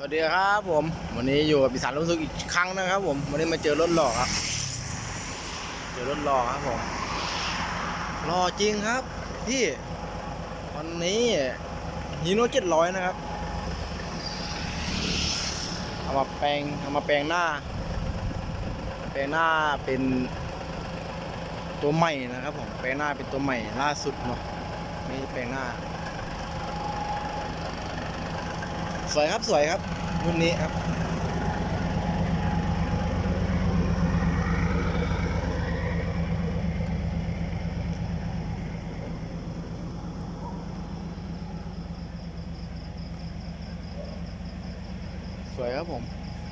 สวัสดีครับผม วันนี้อยู่กับปิสารรถสุกอีกครั้งนะครับ ผมวันนี้มาเจอรถหล่อครับ เจอรถหล่อครับผมหลอจริงครับพี่วันนี้ฮีโน่เจ็ดร้อยนะครับเอามาแปลงเอามาแปลงหน้า แปลงหน้าเป็นตัวใหม่นะครับผมแปลงหน้าเป็นตัวใหม่ล่าสุดเนาะนี่แปลงหน้า สวยครับสวยครับรุ่นนี้ครับสวยครับผม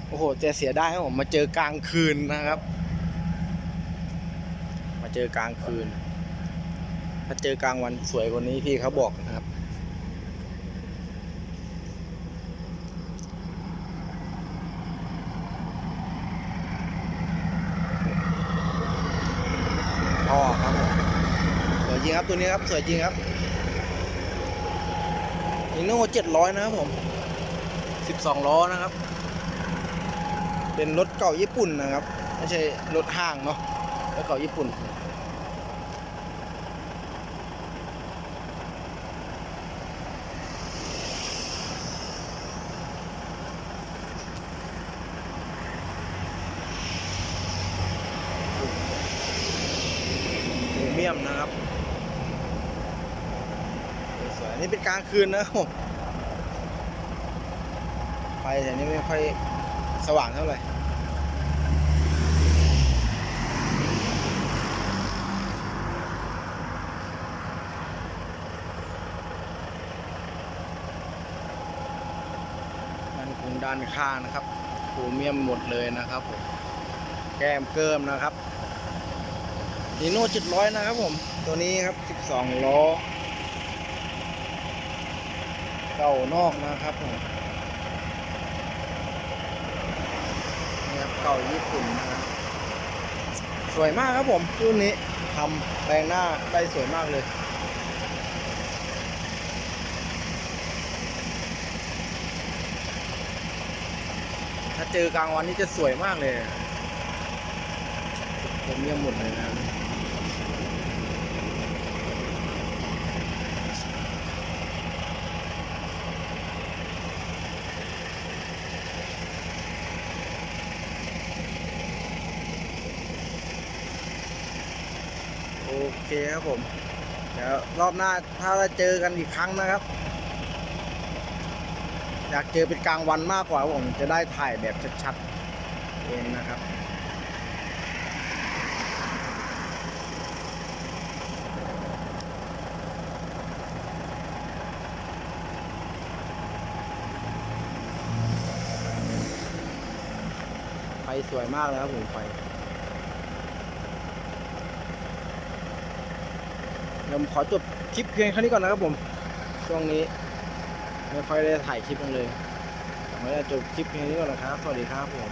โอ้โหแต่เสียได้ครับผม มาเจอกลางคืนนะครับ มาเจอกลางคืน ถ้าเจอกลางวันสวยกว่านี้พี่เขาบอกนะครับ อ๋อครับผมสวยจริงครับตัวนี้ครับสวยจริงครับอิโน่เจ็ดร้อยนะครับผมสิบสองล้อนะครับ เป็นรถเก่าญี่ปุ่นนะครับ ไม่ใช่รถห้างเนาะรถเก่าญี่ปุ่น ยมนะครับสวยๆอันนี่เป็นกลางคืนนะครับผมไฟแต่นี้ไม่ค่อยสว่างเท่าไหร่มันคงด้านข้างนะครับพรีเมียมหมดเลยนะครับผมแก้มเกิมนะครับ นีโน่จุดร้อยนะครับผม ตัวนี้ครับ12ล้อ เก่านอกนะครับผมนี่ครับเก่าญี่ปุ่นนะครับสวยมากครับผมรุ่นนี้ทำแปลงหน้าได้สวยมากเลยถ้าเจอกลางวันนี่จะสวยมากเลยผมเยี่ยมหมดเลยนะครับ โอ เคครับผม เดี๋ยวรอบหน้าถ้าเราเจอกันอีกครั้งนะครับ อยากเจอเป็นกลางวันมากกว่าครับผมจะได้ถ่ายแบบชัดๆเองนะครับไฟสวยมากเลยครับผมไฟ เดี๋ยวผมขอจบคลิปเพียงแค่นี้ก่อนนะครับผม ช่วงนี้ไม่ค่อยได้ถ่ายคลิปกันเลยผมจะจบคลิปเพียงนี้ก่อนนะครับ สวัสดีครับผม